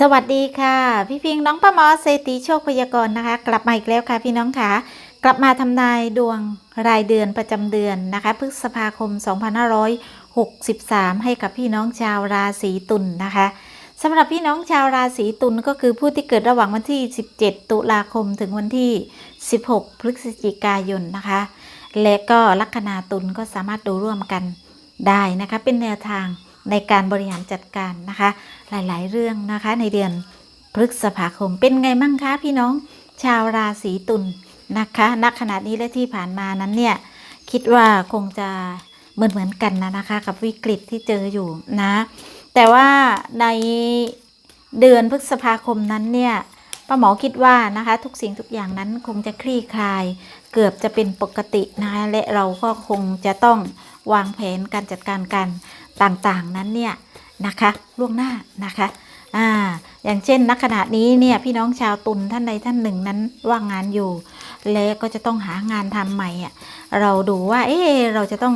สวัสดีค่ะ พี่พิงน้องป้ามอเศรษฐีโชคพยากรณ์นะคะ กลับมาอีกแล้วค่ะพี่น้องค่ะ กลับมาทำนายดวงรายเดือนประจำเดือนนะคะ พฤษภาคม 2563 ให้กับพี่น้องชาวราศีตุลนะคะสำหรับพี่น้องชาวราศีตุลก็คือผู้ที่เกิดระหว่างวันที่ 17 ตุลาคมถึงวันที่ 16 พฤศจิกายนนะคะ และก็ลัคนาตุลก็สามารถดูร่วมกันได้นะคะ เป็นแนวทาง ในการบริหารจัดการนะคะ หลายๆ เรื่องนะคะในเดือนพฤษภาคมเป็นไงมั่งคะพี่น้องชาวราศีตุลนะคะณขณะนี้และที่ผ่านมานั้นเนี่ยคิดว่าคงจะเหมือนเหมือนกันนะนะคะ กับวิกฤตที่เจออยู่นะ แต่ว่าในเดือนพฤษภาคมนั้นเนี่ยป้าหมอคิดว่านะคะทุกสิ่งทุกอย่างนั้นคงจะคลี่คลาย เกือบจะเป็นปกตินะคะและเราก็คงจะต้องวางแผนการจัดการกัน ต่างๆนั้นเนี่ยนะคะล่วงหน้านะคะอ่าอย่างเช่นณขณะนี้เนี่ยพี่น้องชาวตุลท่านใดท่านหนึ่งนั้นว่างงานอยู่ และก็จะต้องหางานทำใหม่อะเราดูว่าเอ๊ะเราจะต้อง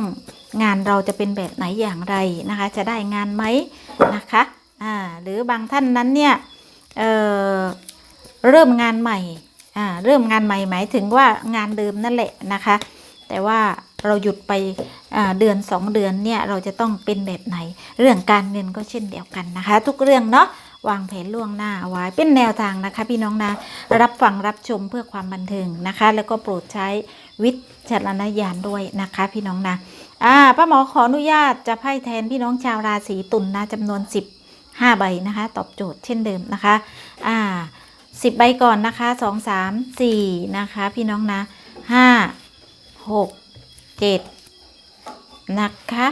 งานเราจะเป็นแบบไหนอย่างไรนะคะ จะได้งานไหมนะคะอ่าหรือบางท่านนั้นเนี่ยเอ่อเริ่มงานใหม่อ่าเริ่มงานใหม่หมายถึงว่างานเดิมนั่นแหละนะคะ แต่ว่าเราหยุดไปเดือนสองเดือนเนี่ยเราจะต้องเป็นแบบไหน เรื่องการเงินก็เช่นเดียวกันนะคะ ทุกเรื่องเนาะวางแผนล่วงหน้าเอาไว้เป็นแนวทางนะคะ พี่น้องนะ รับฟังรับชมเพื่อความบันเทิงนะคะ แล้วก็โปรดใช้วิจารณญาณด้วยนะคะ พี่น้องนะอ่าป้าหมอขออนุญาตจะไพ่แทนพี่น้องชาวราศีตุลนนะจำนวน 15 ใบนะคะ ตอบโจทย์เช่นเดิมนะคะอ่า10 ใบก่อนนะคะ 2 3 4 นะคะ พี่น้องนะ 5 6 7นะคะ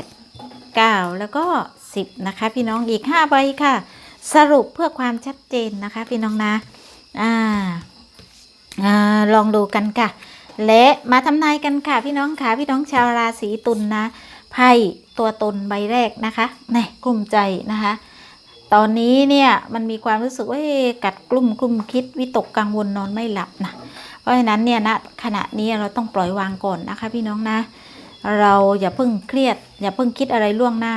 8 9แล้วก็10นะคะพี่น้องอีก5ใบค่ะ สรุปเพื่อความชัดเจนนะคะ พี่น้องนะอ่าอ่าลองดูกันค่ะ และมาทำนายกันค่ะ พี่น้องค่ะพี่น้องชาวราศีตุลนนะไพ่ตัวตนใบแรกนะคะแน่กลุ่มใจนะคะตอนนี้เนี่ยมันมีความรู้สึกว่ากัดกลุ่มกลุ่มคิดวิตกกังวลนอนไม่หลับนะ เพราะฉะนั้นเนี่ยณขณะนี้เราต้องปล่อยวางก่อนนะคะ พี่น้องนะ เราอย่าเพิ่งเครียด อย่าเพิ่งคิดอะไรล่วงหน้า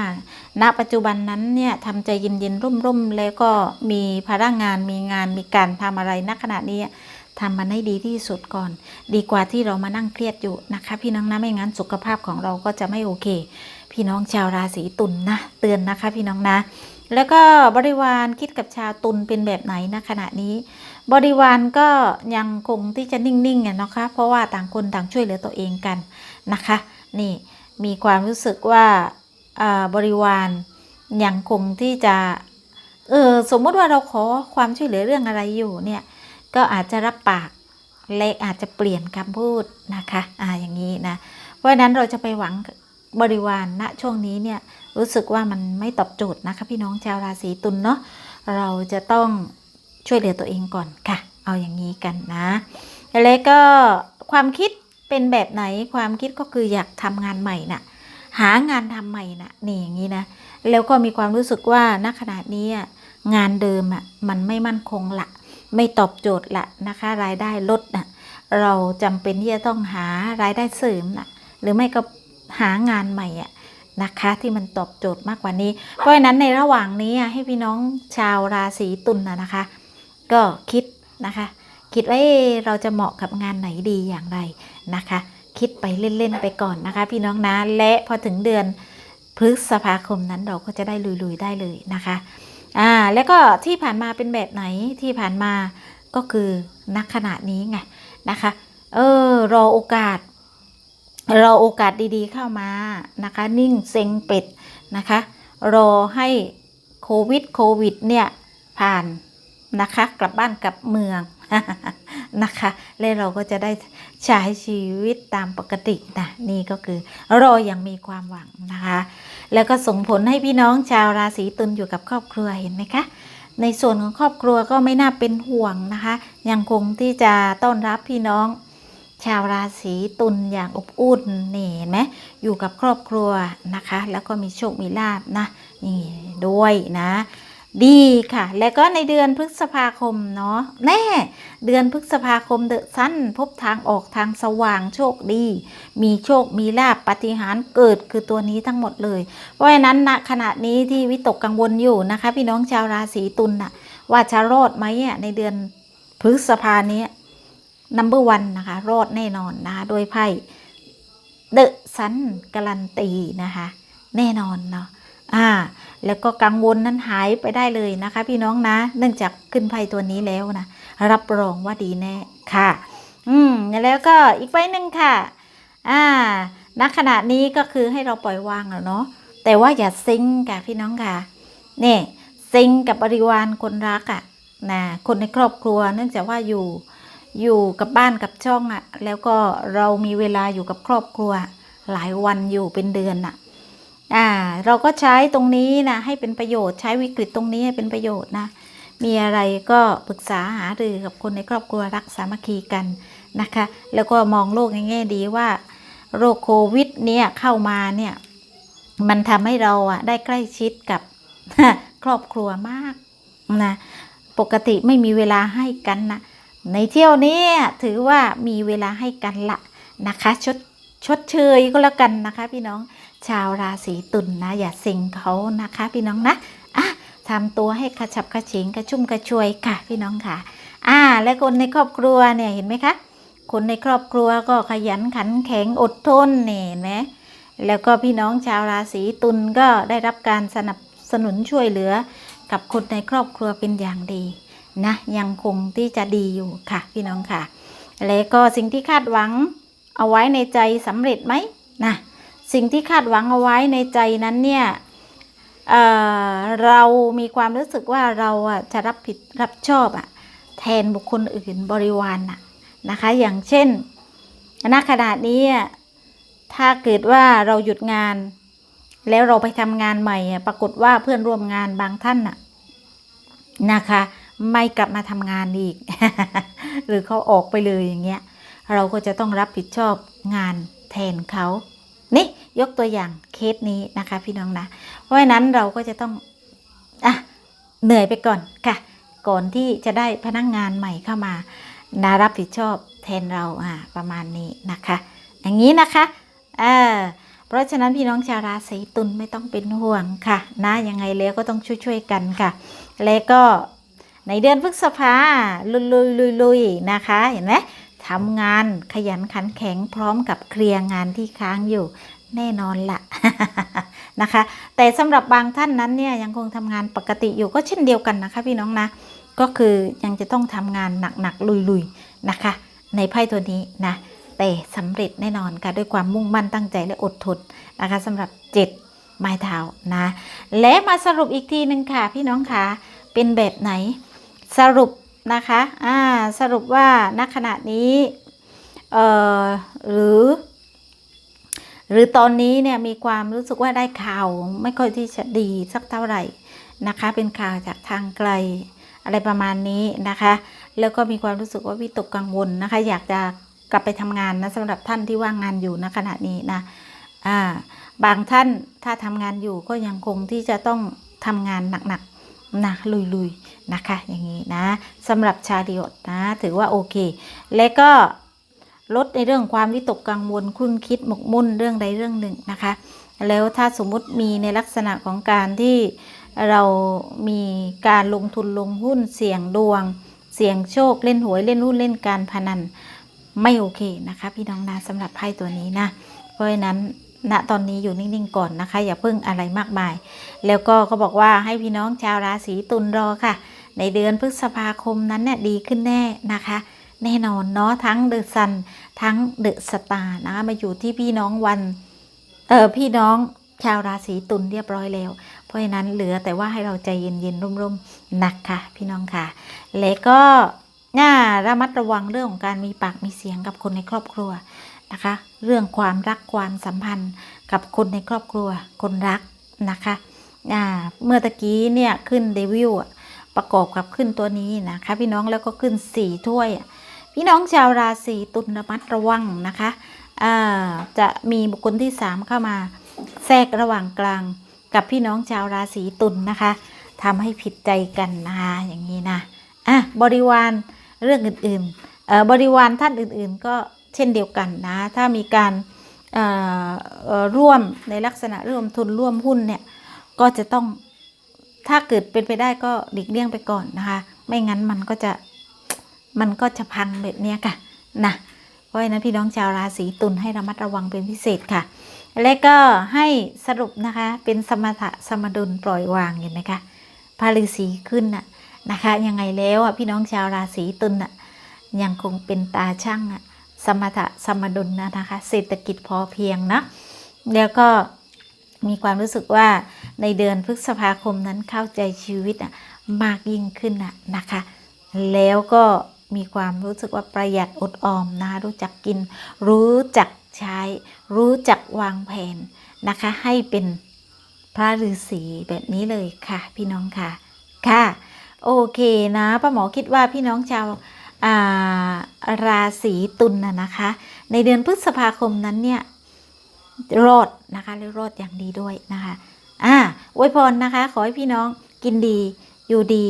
ณ ปัจจุบันนั้นเนี่ยทำใจเย็นๆร่มๆ แล้วก็มีพลังงานมีงานมีการทำอะไรณขณะนี้ทำมันให้ดีที่สุดก่อน ดีกว่าที่เรามานั่งเครียดอยู่นะคะ พี่น้องนะไม่งั้นสุขภาพของเราก็จะไม่โอเค พี่น้องชาวราศีตุลนนะเตือนนะคะ พี่น้องนะ แล้วก็บริวารคิดกับชาวตุลเป็นแบบไหนณขณะนี้ บริวารก็ยังคงที่จะนิ่งๆอะนะคะ เพราะว่าต่างคนต่างช่วยเหลือตัวเองกันนะคะ นี่มีความรู้สึกว่าอ่าบริวารยังคงที่จะเออสมมติว่าเราขอความช่วยเหลือเรื่องอะไรอยู่เนี่ยก็อาจจะรับปากและอาจจะเปลี่ยนคำพูดนะคะอ่าอย่างนี้นะ เพราะฉะนั้นเราจะไปหวัง บริวารณะช่วงนี้เนี่ยรู้สึกว่ามันไม่ตอบโจทย์นะคะพี่น้องชาวราศีตุลเนาะเราจะต้องช่วยเหลือตัวเองก่อนค่ะ เอาอย่างนี้กันนะแล้วก็ความคิดเป็นแบบไหนความคิดก็คืออยากทำงานใหม่น่ะหางานทำใหม่น่ะนี่อย่างนี้นะแล้วก็มีความรู้สึกว่าณขณะนี้งานเดิมอะมันไม่มั่นคงละไม่ตอบโจทย์ละนะคะ รายได้ลดน่ะเราจำเป็นที่จะต้องหารายได้เสริมน่ะหรือไม่ก็ หางานใหม่อะนะคะที่มันตอบโจทย์มากกว่านี้ เพราะฉะนั้นในระหว่างนี้อะให้พี่น้องชาวราศีตุลนะนะคะ ก็คิดนะคะ คิดว่าเอ๊ะเราจะเหมาะกับงานไหนดีอย่างไรนะคะ คิดไปเล่น ๆ ไปก่อนนะคะ พี่น้องนะและพอถึงเดือนพฤษภาคมนั้นเราก็จะได้ลุย ๆ ได้เลยนะคะอ่าแล้วก็ที่ผ่านมาเป็นแบบไหนที่ผ่านมาก็คือนักขณะนี้ไงนะคะ เออรอโอกาส รอโอกาสดีๆเข้ามานะคะ นิ่งเซ็งเป็ดนะคะ รอให้โควิดโควิดเนี่ยผ่านนะคะ กลับบ้านกลับเมืองนะคะ แล้วเราก็จะได้ใช้ชีวิตตามปกตินะนี่ก็คือรออย่างมีความหวังนะคะ แล้วก็ส่งผลให้พี่น้องชาวราศีตุลอยู่กับครอบครัวเห็นไหมคะในส่วนของครอบครัวก็ไม่น่าเป็นห่วงนะคะ ยังคงที่จะต้อนรับพี่น้อง ชาวราศีตุลอย่างอบอุ่นนี่เห็นไหมอยู่กับครอบครัวนะคะ แล้วก็มีโชคมีลาบนะนี่ด้วยนะ ดีค่ะ แล้วก็ในเดือนพฤษภาคมเนาะแน่เดือนพฤษภาคมเดอะสั้นพบทางออกทางสว่างโชคดี มีโชคมีลาบปฏิหารเกิดคือตัวนี้ทั้งหมดเลย เพราะฉะนั้นณขณะนี้ที่วิตกกังวลอยู่นะคะ พี่น้องชาวราศีตุลน่ะว่าจะรอดไหมอะในเดือนพฤษภาเนี้ย นัมเบอร์วันนะคะ รอดแน่นอนนะคะ โดยไพ่เดอะซันการันตีนะคะ แน่นอนเนาะอ่า แล้วก็กังวลนั้นหายไปได้เลยนะคะ พี่น้องนะ เนื่องจากขึ้นไพ่ตัวนี้แล้วนะ รับรองว่าดีแน่ค่ะ อืมแล้วก็อีกใบหนึ่งค่ะ อ่าณขณะนี้ก็คือให้เราปล่อยวางแล้วเนาะ แต่ว่าอย่าซิงกับพี่น้องค่ะ เนี่ยซิงกับบริวารคนรักอะ่ะนะคนในครอบครัวเนื่องจากว่าอยู่ อยู่กับบ้านกับช่องอะ่ะ แล้วก็เรามีเวลาอยู่กับครอบครัว หลายวันอยู่เป็นเดือนอะอ่าเราก็ใช้ตรงนี้นะให้เป็นประโยชน์ใช้วิกฤตตรงนี้ให้เป็นประโยชน์นะมีอะไรก็ปรึกษาหารือกับคนในครอบครัวรักสามัคคีกันนะคะ แล้วก็มองโลกในแง่ดีว่า โรคโควิดเนี่ยเข้ามาเนี่ยมันทำให้เราอะได้ใกล้ชิดกับครอบครัวมากนะปกติไม่มีเวลาให้กันนะ ในเที่ยวนี้ถือว่ามีเวลาให้กันละนะคะชดชดเชยก็แล้วกันนะคะ พี่น้องชาวราศีตุลนนะอย่าสิงเขานะคะ พี่น้องนะอะทำตัวให้กระฉับกระเฉงกระชุ่มกระชวยค่ะ พี่น้องค่ะ อ่า และคนในครอบครัวเนี่ยเห็นไหมคะ คนในครอบครัวก็ขยันขันแข็งอดทนเนี่ยเห็นไหมแล้วก็พี่น้องชาวราศีตุลก็ได้รับการสนับสนุนช่วยเหลือ กับคนในครอบครัวเป็นอย่างดี นะยังคงที่จะดีอยู่ค่ะ พี่น้องค่ะ และก็สิ่งที่คาดหวังเอาไว้ในใจสำเร็จไหมนะสิ่งที่คาดหวังเอาไว้ในใจนั้นเนี่ยเออเรามีความรู้สึกว่าเราอะจะรับผิดรับชอบอะแทนบุคคลอื่นบริวารน่ะนะคะ อย่างเช่นณขณะนี้อะถ้าเกิดว่าเราหยุดงาน แล้วเราไปทำงานใหม่ ปรากฏว่าเพื่อนร่วมงานบางท่านน่ะนะคะ ไม่กลับมาทำงานอีก หรือเขาออกไปเลยอย่างเงี้ย เราก็จะต้องรับผิดชอบงานแทนเขา นี่ยกตัวอย่างเคสนี้นะคะพี่น้องนะ เพราะฉะนั้นเราก็จะต้องอะเหนื่อยไปก่อนค่ะ ก่อนที่จะได้พนักงงานใหม่เข้ามานารับผิดชอบแทนเราอ่าประมาณนี้นะคะ อย่างนี้นะคะเออเพราะฉะนั้นพี่น้องชาวราศีตุลไม่ต้องเป็นห่วงค่ะ นะยังไงแล้วก็ต้องช่วยๆกันค่ะ และก็ ในเดือนพฤษภาลุยลุยลุยลุยๆนะคะ เห็นไหมทำงานขยันขันแข็งพร้อมกับเคลียร์งานที่ค้างอยู่แน่นอนละนะคะ แต่สำหรับบางท่านนั้นเนี่ยยังคงทำงานปกติอยู่ก็เช่นเดียวกันนะคะ พี่น้องนะ ก็คือยังจะต้องทำงานหนักๆลุยๆนะคะ ในไพ่ตัวนี้นะแต่สำเร็จแน่นอนค่ะด้วยความมุ่งมั่นตั้งใจและอดทนนะคะสำหรับเจ็ดไม้เท้านะ และมาสรุปอีกทีหนึ่งค่ะ พี่น้องคะเป็นแบบไหน สรุปนะคะอ่าสรุปว่าณขณะนี้เอ่อหรือ หรือตอนนี้เนี่ยมีความรู้สึกว่าได้ข่าวไม่ค่อยที่จะดีสักเท่าไหร่นะคะ เป็นข่าวจากทางไกลอะไรประมาณนี้นะคะ แล้วก็มีความรู้สึกว่าวิตกกังวลนะคะ อยากจะกลับไปทำงานนะสำหรับท่านที่ว่างงานอยู่ณขณะนี้นะอ่าบางท่านถ้าทำงานอยู่ก็ยังคงที่จะต้องทำงานหนักๆ นะลุยๆนะคะอย่างนี้นะสำหรับชาดิโอดนะถือว่าโอเค และก็ลดในเรื่องความวิตกกังวลคุ้นคิดหมกมุ่นเรื่องใดเรื่องหนึ่งนะคะ แล้วถ้าสมมุติมีในลักษณะของการที่เรามีการลงทุนลงหุ้นเสี่ยงดวง เสี่ยงโชคเล่นหวยเล่นหุ้นเล่นการพนันไม่โอเคนะคะ พี่น้องนะสำหรับไพ่ตัวนี้นะ เพราะฉะนั้น ณตอนนี้อยู่นิ่งๆก่อนนะคะ อย่าเพิ่งอะไรมากมาย แล้วก็เขาบอกว่าให้พี่น้องชาวราศีตุลรอค่ะ ในเดือนพฤษภาคมนั้นเนี่ยดีขึ้นแน่นะคะ แน่นอนเนาะทั้งเดอะซันทั้งเดอะสตาร์นะคะมาอยู่ที่พี่น้องวันเออพี่น้องชาวราศีตุลเรียบร้อยแล้ว เพราะฉะนั้นเหลือแต่ว่าให้เราใจเย็นๆร่มๆนะคะพี่น้องค่ะ และก็น่าระมัดระวังเรื่องของการมีปากมีเสียงกับคนในครอบครัว นะคะ เรื่องความรักความสัมพันธ์กับคนในครอบครัวคนรักนะคะเมื่อตะกี้เนี่ยขึ้นเดวิลประกอบกับขึ้นตัวนี้นะคะ พี่น้องแล้วก็ขึ้นสี่ถ้วย พี่น้องชาวราศีตุลระมัดระวังนะคะจะมีบุคคลที่สามเข้ามาแทรกระหว่างกลางกับพี่น้องชาวราศีตุลนะคะทำให้ผิดใจกันนะคะอย่างนี้นะอะบริวารเรื่องอื่นๆบริวารท่านอื่นๆก็ เช่นเดียวกันนะ ถ้ามีการร่วมในลักษณะร่วมทุนร่วมหุ้นเนี่ยก็จะต้องถ้าเกิดเป็นไปได้ก็หลีกเลี่ยงไปก่อนนะคะ ไม่งั้นมันก็จะมันก็จะพังแบบเนี้ยค่ะนะเพราะฉะนั้นพี่น้องชาวราศีตุลให้ระมัดระวังเป็นพิเศษค่ะ และก็ให้สรุปนะคะเป็นสมถะสมดุลปล่อยวางเห็นไหมคะพาฤษีขึ้นน่ะนะคะ ยังไงแล้วอะพี่น้องชาวราศีตุลน่ะยังคงเป็นตาช่างอะ สมถะสมดุลนะนะคะ เศรษฐกิจพอเพียงนะแล้วก็มีความรู้สึกว่าในเดือนพฤษภาคมนั้นเข้าใจชีวิตอะมากยิ่งขึ้นน่ะนะคะ แล้วก็มีความรู้สึกว่าประหยัดอดออมนะรู้จักกิน รู้จักใช้ รู้จักวางแผนนะคะ ให้เป็นพระฤาษีแบบนี้เลยค่ะ พี่น้องค่ะค่ะ โอเคนะป้าหมอคิดว่าพี่น้องชาว ราศีตุลนนะนะคะ ในเดือนพฤษภาคมนั้นเนี่ยรอดนะคะและรอดอย่างดีด้วยนะคะอ่าอวยพรนะคะ ขอให้พี่น้องกินดีอยู่ดี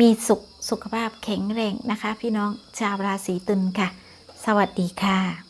มีสุขสุขภาพแข็งแรงนะคะ พี่น้องชาวราศีตุลค่ะ สวัสดีค่ะ